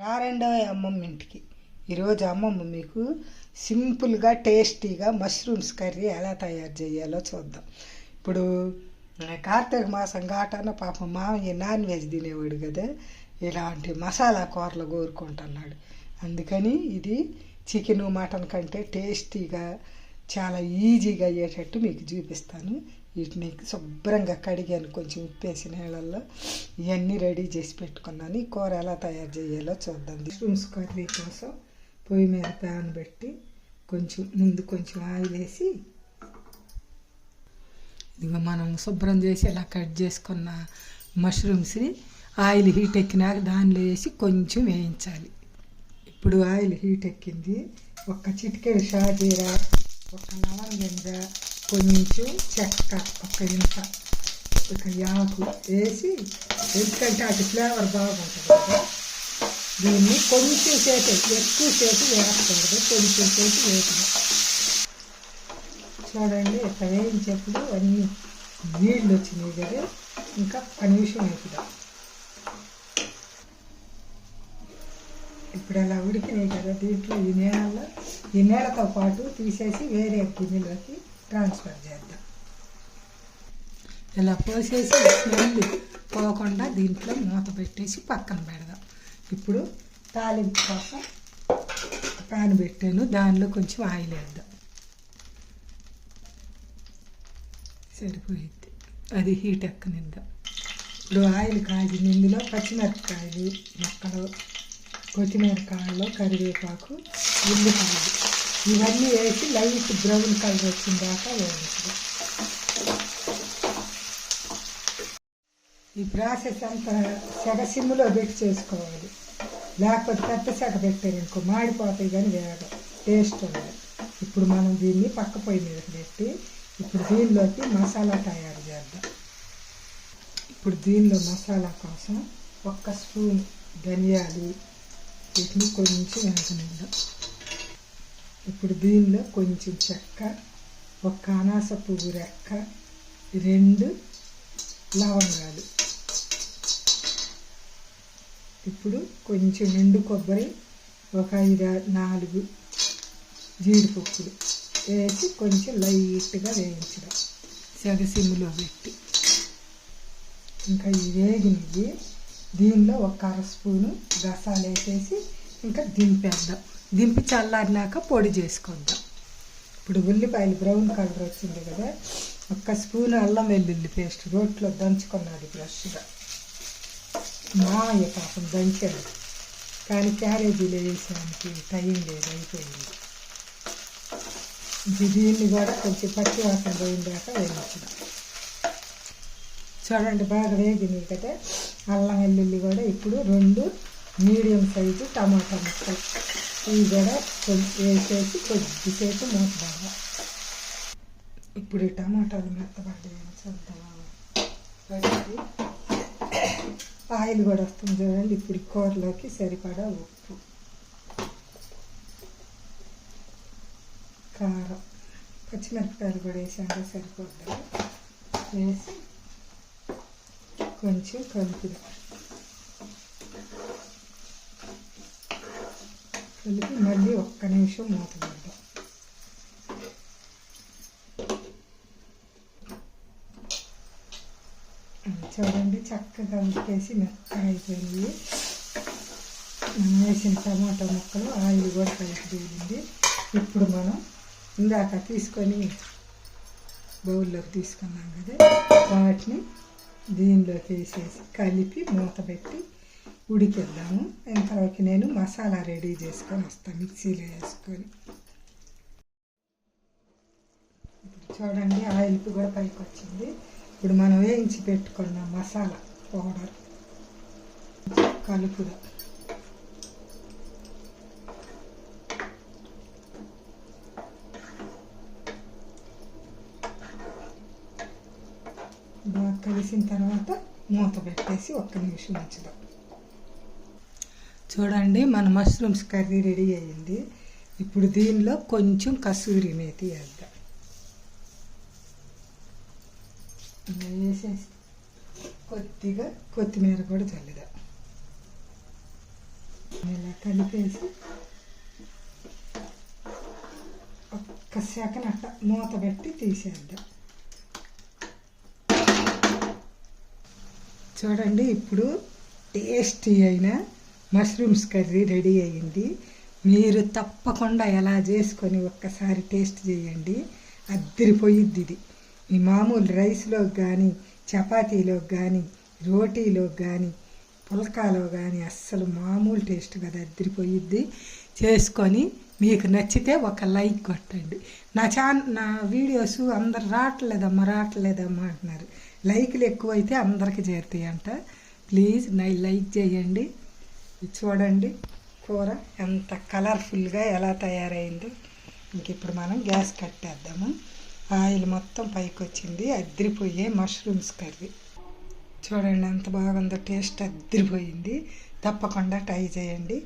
రారెండో అమ్మమ్మ ఇంటికి. ఈరోజు అమ్మమ్మ మీకు సింపుల్గా టేస్టీగా మష్రూమ్స్ కర్రీ ఎలా తయారు చేయాలో చూద్దాం. ఇప్పుడు కార్తీక మాసం ఘాటాన పాపం మామయ్య నాన్ వెజ్ తినేవాడు కదా ఇలాంటి మసాలా కూరలు కోరుకుంటున్నాడు. అందుకని ఇది చికెన్ మటన్ కంటే టేస్టీగా చాలా ఈజీగా అయ్యేటట్టు మీకు చూపిస్తాను. వీటిని శుభ్రంగా కడిగాను కొంచెం ఉప్పేసి నీళ్ళల్లో ఇవన్నీ రెడీ చేసి పెట్టుకున్నాను. ఈ కూర ఎలా తయారు చేయాలో చూద్దాం. మష్రూమ్స్ కర్రీ కోసం పొయ్యి మీద ప్యాన్ పెట్టి కొంచెం ముందు కొంచెం ఆయిల్ వేసి ఇదిగో మనం శుభ్రం చేసి ఇలా కట్ చేసుకున్న మష్రూమ్స్ని ఆయిల్ హీట్ ఎక్కినాక దానిలో వేసి కొంచెం వేయించాలి. ఇప్పుడు ఆయిల్ హీట్ ఎక్కింది. ఒక చిటికెడు షాజీరా ఒక లవంగింజ కొంచెం చెక్క ఒక ఇంత ఒక యాకు వేసి ఎందుకంటే అటు ఫ్లేవర్ బాగుంటుంది దీన్ని కొంచెం సేపు ఎక్కువ సేపు వేయకూడదు కొంచెం సేపు వేసిన చూడండి ఇట్లా వేయించేప్పుడు అన్నీ నీళ్ళు వచ్చినాయి కదా ఇంకా ఒక నిమిషం వేపుదాం ఇప్పుడు అలా ఉడికినాయి కదా దీంట్లో ఈ నీళ్ళలో ఈ నేలతో పాటు తీసేసి వేరే గిన్నెలోకి ట్రాన్స్ఫర్ చేద్దాం. ఇలా పోసేసి స్మెల్ పోకుండా దీంట్లో మూత పెట్టేసి పక్కన పెడదాం. ఇప్పుడు తాలింపు కోసం ప్యాన్ పెట్టాను. దానిలో కొంచెం ఆయిల్ వేద్దాం. సరిపోయింది. అది హీట్ ఎక్కనిద్దాం. ఇప్పుడు ఆయిల్ కాగింది. ఇందులో పచ్చిమిరపకాయలు మొక్కలు కొత్తిమీర కాయలు కరివేపాకు ఉల్లిపాయలు. ఇవన్నీ వేసి లైట్ బ్రౌన్ కలర్ వచ్చిన దాకా వేయించడం. ఈ ప్రాసెస్ అంతా సెగ సిమ్లో పెట్టి చేసుకోవాలి. లేకపోతే పెద్ద సెగ పెట్టారు ఇంకో మాడిపోతాయి కానీ వేగ టేస్ట్ ఉండదు. ఇప్పుడు మనం దీన్ని పక్క పొయ్యి మీద పెట్టి ఇప్పుడు దీనిలోకి మసాలా తయారు చేద్దాం. ఇప్పుడు దీనిలో మసాలా కోసం ఒక్క స్పూన్ ధనియాలు వీటిని కొంచెం వేగనిద్దాం ఇప్పుడు దీనిలో కొంచెం చెక్క ఒక అనాస పువ్వు రెక్క రెండు లవంగాలు. ఇప్పుడు కొంచెం ఎండు కొబ్బరి ఒక ఐదు నాలుగు జీడిపప్పులు వేసి కొంచెం లైట్గా వేయించడం. సెగసిమ్లో పెట్టి. ఇంకా ఈ వేగినవి దీనిలో ఒక అర స్పూను గసాలు వేసేసి ఇంకా దింపేద్దాం. దింపి చల్లారినాక పొడి చేసుకుందాం. ఇప్పుడు ఉల్లిపాయలు బ్రౌన్ కలర్ వచ్చింది కదా ఒక్క స్పూన్ అల్లం వెల్లుల్లి పేస్ట్ రోట్లో దంచుకున్నది ఫ్రెష్గా. మామయ్య పాపం దంచాను కానీ క్యారేజీలో వేసానికి టైం లేదు అయిపోయింది. దీన్ని కూడా కొంచెం పచ్చి వాసన పోయిందాక దాకా చూడండి బాగా వేగింది కదా అల్లం వెల్లుల్లి కూడా ఇప్పుడు రెండు మీడియం సైజు టమాటా ముక్కలు. ఇవి కూడా కొంచెం వేసేసి కొద్దిసేపు బాగా ఇప్పుడు ఈ టమాటాలు మెత్తపడ్డాయని చూద్దాం ఆయిల్ కూడా వస్తుంది చూడండి. ఇప్పుడు కూరలోకి సరిపడా ఉప్పు. కారం. పచ్చిమిరపకాయలు కూడా వేసాక సరిపోతుంది వేసి కొంచెం కలుపుదాం. కలిపి మళ్ళీ ఒక్క నిమిషం మూత పెడదాం చూడండి చక్కగా ఉడికేసి మెత్తగా అయిపోయింది. మనం వేసిన టమాటా ముక్కలు ఆయిల్ కూడా కలిపి ఇప్పుడు మనం ఇందాక తీసుకొని బౌల్లోకి తీసుకున్నాం కదా వాటిని దీనిలోకి వేసేసి కలిపి మూత పెట్టి ఉడికిద్దాము. ఇంతవరకు నేను మసాలా రెడీ చేసుకొని వస్తాను మిక్సీలో వేసుకొని. ఇప్పుడు చూడండి ఆయిల్ కూడా పైకి వచ్చింది. ఇప్పుడు మనం వేయించి పెట్టుకున్న మసాలా పౌడర్ కలుపుదా. బాగా కలిసిన తర్వాత మూత పెట్టేసి ఒక్క నిమిషం ఉంచుదాం. చూడండి మన మష్రూమ్స్ కర్రీ రెడీ అయ్యింది. ఇప్పుడు దీనిలో కొంచెం కసూరి మేతి వేద్దాం. ఇలా వేసేసి కొద్దిగా కొత్తిమీర కూడా చల్లుదాం. కలిపేసి ఒక్క సెకండ్ అట్ట మూత పెట్టి తీసేద్దాం. చూడండి ఇప్పుడు టేస్టీ అయినా మష్రూమ్స్ కర్రీ రెడీ అయ్యింది. మీరు తప్పకుండా ఎలా చేసుకొని ఒక్కసారి టేస్ట్ చేయండి. అద్దరిపోయిద్ది ఇది. మీ మామూలు రైస్లోకి కానీ చపాతీలోకి కానీ రోటీలోకి కానీ పుల్కాలో కానీ అస్సలు మామూలు టేస్ట్ కదా అద్దరిపోయిద్ది. చేసుకొని మీకు నచ్చితే ఒక లైక్ కొట్టండి. నా ఛాన్ నా వీడియోస్ అందరు రావట్లేదమ్మా రావట్లేదమ్మా అంటున్నారు. లైక్లు ఎక్కువైతే అందరికి చేరుతాయి అంట ప్లీజ్ నా లైక్ చేయండి. చూడండి. కూర ఎంత కలర్ఫుల్గా ఎలా తయారైందో. ఇంక ఇప్పుడు మనం గ్యాస్ కట్టేద్దాము. ఆయిల్ మొత్తం పైకి వచ్చింది అద్దరిపోయే మష్రూమ్స్ కర్రీ. చూడండి ఎంత బాగుందో. టేస్ట్ అద్దరిపోయింది తప్పకుండా ట్రై చేయండి.